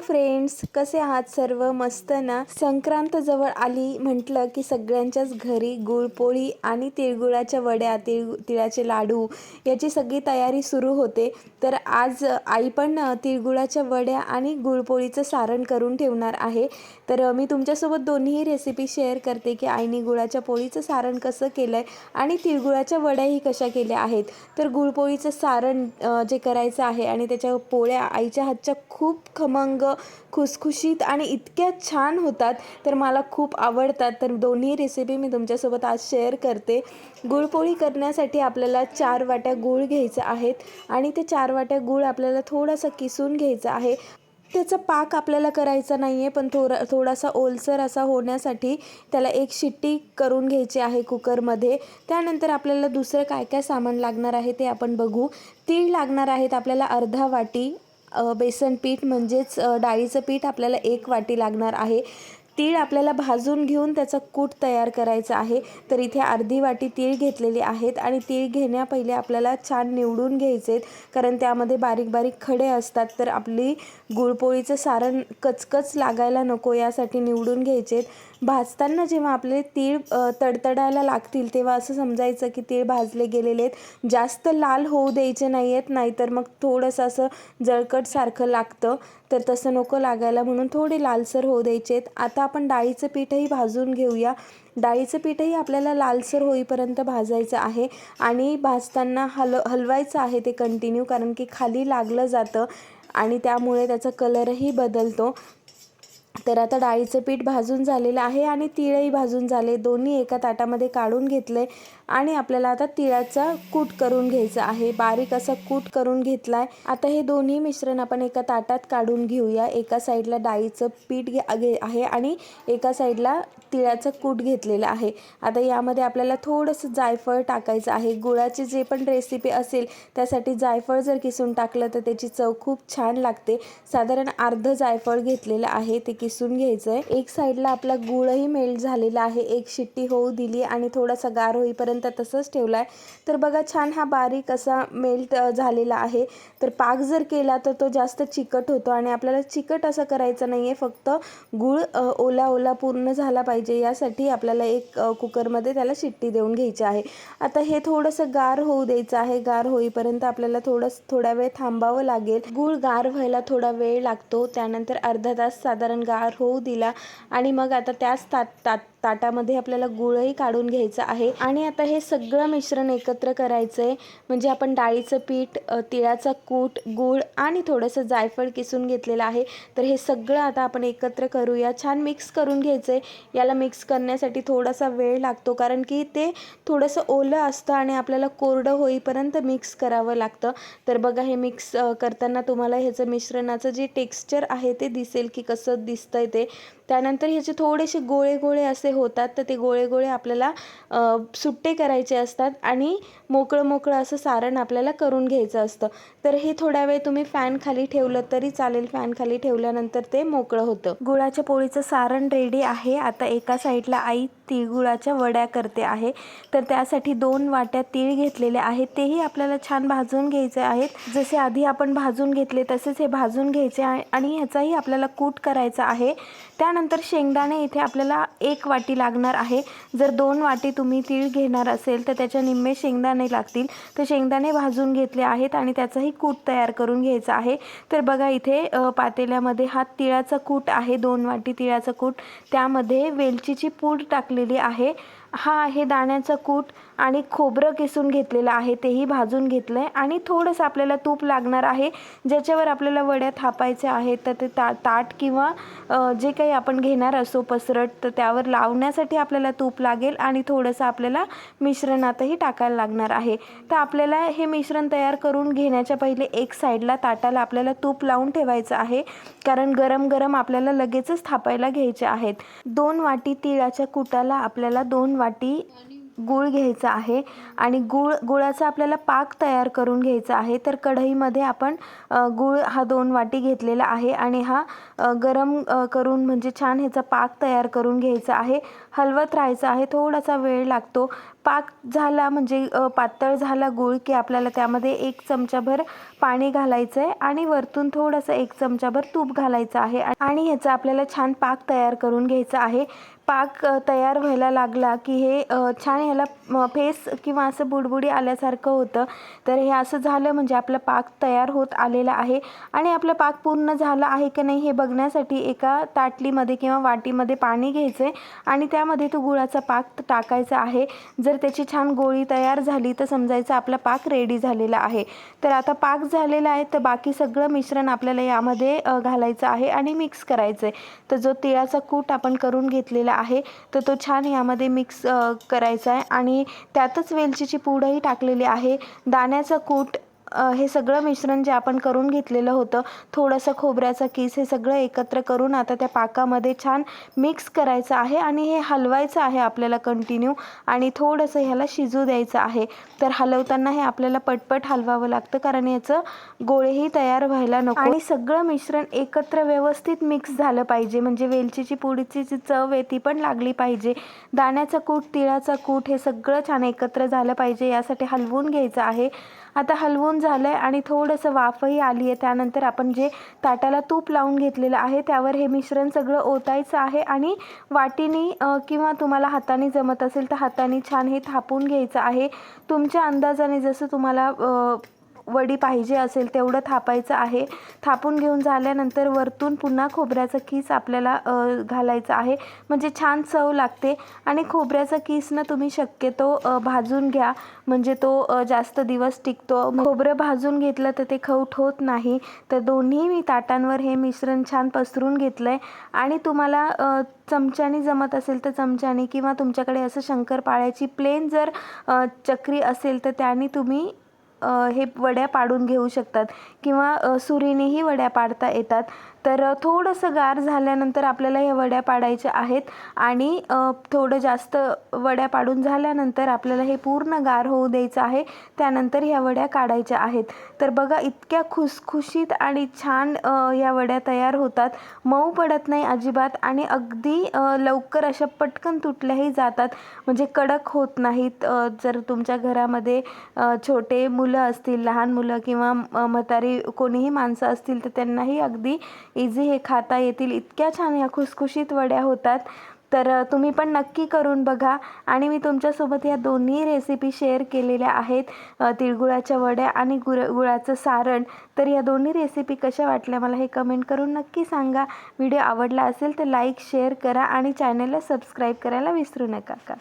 Friends कसे आहात सर्व? मस्त ना? संक्रांत जवळ आली म्हटलं की सगळ्यांच्याच घरी गुळपोळी आणि तिळगुळाच्या वड्या तिळ तिळाचे लाडू याची सगळी तयारी सुरू होते. तर आज आई पण तिळगुळाच्या वड्या आणि गुळपोळीचं सारण करून ठेवणार आहे. तर मी तुमच्यासोबत दोन्ही रेसिपी शेअर करते की आईने गुळाच्या पोळीचं सारण कसं केलं आहे आणि तिळगुळाच्या वड्याही कशा केल्या आहेत. तर गुळपोळीचं सारण जे करायचं आहे आणि त्याच्या पोळ्या आईच्या हातच्या खूप खमंग खुसखुशीत आणि इतक्या छान होतात तर मला खूप आवडतात. तर दोन्ही रेसिपी मी तुमच्यासोबत आज शेअर करते. गुळपोळी करण्यासाठी आपल्याला चार वाट्या गूळ घ्यायचं आहेत आणि ते चार वाट्या गूळ आपल्याला थोडासा किसून घ्यायचा आहे. त्याचा पाक आपल्याला करायचा नाही आहे पण थोडा थोडासा ओलसर असा होण्यासाठी त्याला एक शिट्टी करून घ्यायची आहे कुकरमध्ये. त्यानंतर आपल्याला दुसरं काय काय सामान लागणार आहे ते आपण बघू. तीळ लागणार आहेत आपल्याला अर्धा वाटी. बेसन पीठ म्हणजेच डाळीचं पीठ आपल्याला एक वाटी लागणार आहे. तीळ आपल्याला भाजून घेऊन त्याचा कूट तयार करायचा आहे. तर इथे अर्धी वाटी तीळ घेतलेली आहेत आणि तीळ घेण्या पहिले आपल्याला छान निवडून घ्यायचे आहेत. कारण त्यामध्ये बारीक बारीक खडे असतात. तर आपली गुळपोळीचं सारण कचकच लागायला नको यासाठी निवडून घ्यायचे आहेत. भाजताना जेव्हा आपले तीळ तडतडायला लागतील तेव्हा असं समजायचं की तीळ भाजले गेलेले आहेत. जास्त लाल होऊ द्यायचे नाही आहेत नाहीतर मग थोडंसं असं जळकटसारखं लागतं. तर तसं नको लागायला म्हणून थोडे लालसर होऊ द्यायचे आहेत. आता आपण डाळीचं पीठही भाजून घेऊया. डाळीचं पीठही आपल्याला लालसर होईपर्यंत भाजायचं आहे आणि भाजताना हल हलवायचं आहे ते कंटिन्यू कारण की खाली लागलं जातं आणि त्यामुळे त्याचा कलरही बदलतो. तर आता डाळीचं पीठ भाजून झालेलं आहे आणि तिळही भाजून झाले. दोन्ही एका ताटामध्ये काढून घेतले आणि आपल्याला आता तिळाचा कूट करून घ्यायचा आहे. बारीक असा कूट करून घेतला आहे आता हे दोन्ही मिश्रण आपण एका ताटात काढून घेऊया. एका साईडला डाळीचं पीठ घे घे- आहे आणि एका साईडला तिळाचं कूट घेतलेलं आहे. आता यामध्ये आपल्याला थोडंसं जायफळ टाकायचं आहे. गुळाची जे पण रेसिपी असेल त्यासाठी जायफळ जर किसून टाकलं तर त्याची चव खूप छान लागते. साधारण अर्ध जायफळ घेतलेलं आहे. ते किसून घ्यायचं आहे एक साईडला आपला गुळही मेल्ट झालेला आहे. एक शिट्टी होऊ दिली आणि थोडासा गार होईपर्यंत तसंच ठेवला आहे तर बघा छान हा बारीक असा मेल्ट झालेला आहे. तर पाक जर केला तर तो जास्त चिकट होतो आणि आपल्याला चिकट असं करायचं नाही आहे फक्त गुळ ओला ओला पूर्ण झाला पाहिजे. यासाठी आपल्याला एक कुकरमध्ये त्याला शिट्टी देऊन घ्यायची आहे. आता हे थोडंसं गार होऊ द्यायचं आहे. गार होईपर्यंत आपल्याला थोडं थोडा वेळ थांबावं लागेल. गुळ गार व्हायला थोडा वेळ लागतो. त्यानंतर अर्धा तास साधारण गार होऊ दिला आणि मग आता त्याच तात तात ताटामध्ये आपल्याला गुळही काढून घ्यायचं आहे. आणि आता हे सगळं मिश्रण एकत्र करायचं आहे म्हणजे आपण डाळीचं पीठ तिळाचा कूट गूळ आणि थोडंसं जायफळ किसून घेतलेलं आहे. तर हे सगळं आता आपण एकत्र करूया. छान मिक्स करून घ्यायचं आहे याला मिक्स करण्यासाठी थोडासा वेळ लागतो. कारण की ते थोडंसं ओलं असतं आणि आपल्याला कोरडं होईपर्यंत मिक्स करावं लागतं. तर बघा हे मिक्स करताना तुम्हाला ह्याचं मिश्रणाचं जे टेक्स्चर आहे ते दिसेल की कसं दिसतंय ते. त्यानंतर ह्याचे थोडेसे गोळे गोळे असे होतात तर ते गोळे गोळे आपल्याला सुट्टे करायचे असतात आणि मोकळं मोकळं असं सारण आपल्याला करून घ्यायचं असतं. तर हे थोड्या वेळ तुम्ही फॅन खाली ठेवलं तरी चालेल. फॅन खाली ठेवल्यानंतर ते मोकळं होतं. गुळाच्या पोळीचं सारण रेडी आहे. आता एका साईडला आई तिळगुळाच्या वड्या करते आहे. तर त्यासाठी दोन वाट्या तीळ घेतलेले आहेत तेही आपल्याला छान भाजून घ्यायचे आहेत. जसे आधी आपण भाजून घेतले तसेच हे भाजून घ्यायचे आहे आणि ह्याचाही आपल्याला कूट करायचा आहे. त्यानंतर शेंगदाणे इथे आपल्याला एक वाटी लागणार आहे. जर दोन वाटी तुम्ही तीळ घेणार असेल तर त्याच्या निम्मे शेंगदाणे लागतील. तर शेंगदाणे भाजून घेतले आहेत आणि त्याचाही कूट तयार करून घ्यायचा आहे. तर बघा इथे पातेल्यामध्ये हा तिळाचा कूट आहे. दोन वाटी तिळाचा कूट. त्यामध्ये वेलचीची पूड टाकली टाकलेली आहे. हा आहे दाण्याचा कूट. आणि खोबरं किसून घेतलेलं आहे तेही भाजून घेतलं आहे आणि थोडंसं आपल्याला तूप लागणार आहे ज्याच्यावर आपल्याला वड्या थापायच्या आहेत तर ते ता ताट किंवा जे काही आपण घेणार असो पसरट तर त्यावर लावण्यासाठी आपल्याला तूप लागेल आणि थोडंसं आपल्याला मिश्रणातही टाकायला लागणार आहे. तर आपल्याला हे मिश्रण तयार करून घेण्याच्या पहिले एक साईडला ताटाला आपल्याला तूप लावून ठेवायचं आहे कारण गरम गरम आपल्याला लगेचच थापायला घ्यायचे आहेत. दोन वाटी तिळाच्या कुटाला आपल्याला दोन वाटी गूळ घ्यायचा आहे आणि गूळ गुळाचा आपल्याला पाक तयार करून घ्यायचा आहे तर कढईमध्ये आपण गूळ हा दोन वाटी घेतलेला आहे आणि हा गरम करून म्हणजे छान ह्याचा पाक तयार करून घ्यायचा आहे. हलवत राहायचं आहे थोडासा वेळ लागतो. पाक झाला म्हणजे पातळ झाला गूळ की आपल्याला त्यामध्ये एक चमचाभर पाणी घालायचं आहे आणि वरतून थोडंसं एक चमचाभर तूप घालायचं आहे आणि ह्याचा आपल्याला छान पाक तयार करून घ्यायचा आहे. पाक तयार व्हायला लागला की हे छान ह्याला फेस किंवा असं बुडबुडी आल्यासारखं होतं. तर हे असं झालं म्हणजे आपला पाक तयार होत आलेला आहे. आणि आपला पाक पूर्ण झाला आहे की नाही हे बघण्यासाठी एका ताटलीमध्ये किंवा वाटीमध्ये पाणी घ्यायचं आहे आणि त्यामध्ये तो गुळाचा पाक टाकायचा आहे. जर त्याची छान गोळी तयार झाली तर समजायचं आपला पाक रेडी झालेला आहे. तर आता पाक झालेला आहे तर बाकी सगळं मिश्रण आपल्याला यामध्ये घालायचं आहे आणि मिक्स करायचं आहे तर जो तिळाचा कूट आपण करून घेतलेला आहे तर तो छान यामध्ये मिक्स करायचा आहे. आणि त्यातच वेलचीची पूडही टाकलेली आहे. दाण्याचं कूट हे सगळं मिश्रण जे आपण करून घेतलेलं होतं थोडंसं खोबऱ्याचा किस हे सगळं एकत्र करून आता त्या पाकामध्ये छान मिक्स करायचं आहे आणि हे हलवायचं आहे आपल्याला कंटिन्यू आणि थोडंसं ह्याला शिजू द्यायचं आहे. तर हलवताना हे आपल्याला पटपट हलवावं लागतं कारण याचं गोळेही तयार व्हायला नको. आणि सगळं मिश्रण एकत्र व्यवस्थित मिक्स झालं पाहिजे. म्हणजे वेलचीची पुडीची जी चव आहे ती पण लागली पाहिजे. दाण्याचा कूट तिळाचा कूट हे सगळं छान एकत्र झालं पाहिजे. यासाठी हलवून घ्यायचं आहे. आता हलवून झालं आहे आणि थोडंसं वाफही आली आहे. त्यानंतर आपण जे ताटाला तूप लावून घेतलेलं आहे त्यावर हे मिश्रण सगळं ओतायचं आहे आणि वाटीने किंवा तुम्हाला हाताने जमत असेल तर हाताने छान हे थापून घ्यायचं आहे. तुमच्या अंदाजाने जसं तुम्हाला वडी पाहिजे असेल तेवढं थापायचं आहे. थापून घेऊन झाल्यानंतर वरतून पुन्हा खोबऱ्याचा किस आपल्याला घालायचा आहे. म्हणजे छान चव लागते. आणि खोबऱ्याचा किसनं तुम्ही शक्यतो भाजून घ्या. म्हणजे तो जास्त दिवस टिकतो. खोबरं भाजून घेतलं तर ते खवट होत नाही. तर दोन्ही मी ताटांवर हे मिश्रण छान पसरून घेतलं आहे आणि तुम्हाला चमच्याने जमत असेल तर चमच्याने किंवा तुमच्याकडे असं शंकरपाळ्याची प्लेन जर चक्री असेल तर त्याने तुम्ही हे वड्या पाडून घेऊ शकतात. किंवा सुरीनेही वड्या पाडता येतात. तर थोडंसं गार झाल्यानंतर आपल्याला ह्या वड्या पाडायच्या आहेत आणि थोडं जास्त वड्या पाडून झाल्यानंतर आपल्याला हे पूर्ण गार होऊ द्यायचं आहे. त्यानंतर ह्या वड्या काढायच्या आहेत. तर बघा इतक्या खुसखुशीत आणि छान ह्या या वड्या तयार होतात. मऊ पडत नाही अजिबात आणि अगदी लवकर अशा पटकन तुटल्याही जातात. म्हणजे कडक होत नाहीत. जर तुमच्या घरामध्ये छोटे मुलं असतील लहान मुलं किंवा म्हातारी कोणीही माणसं असतील तर त्यांनाही अगदी इझी हे खाता येतील. इतक्या छान ह्या खुसखुशीत वड्या होतात. तर तुम्ही पण नक्की करून बघा. आणि मी तुमच्यासोबत या दोन्ही रेसिपी शेअर केलेल्या आहेत. तिळगुळाच्या वड्या आणि गुळ गुळाचं सारण. तर या दोन्ही रेसिपी कशा वाटल्या मला हे कमेंट करून नक्की सांगा. व्हिडिओ आवडला असेल तर लाईक शेअर करा आणि चॅनलला सबस्क्राईब करायला विसरू नका का?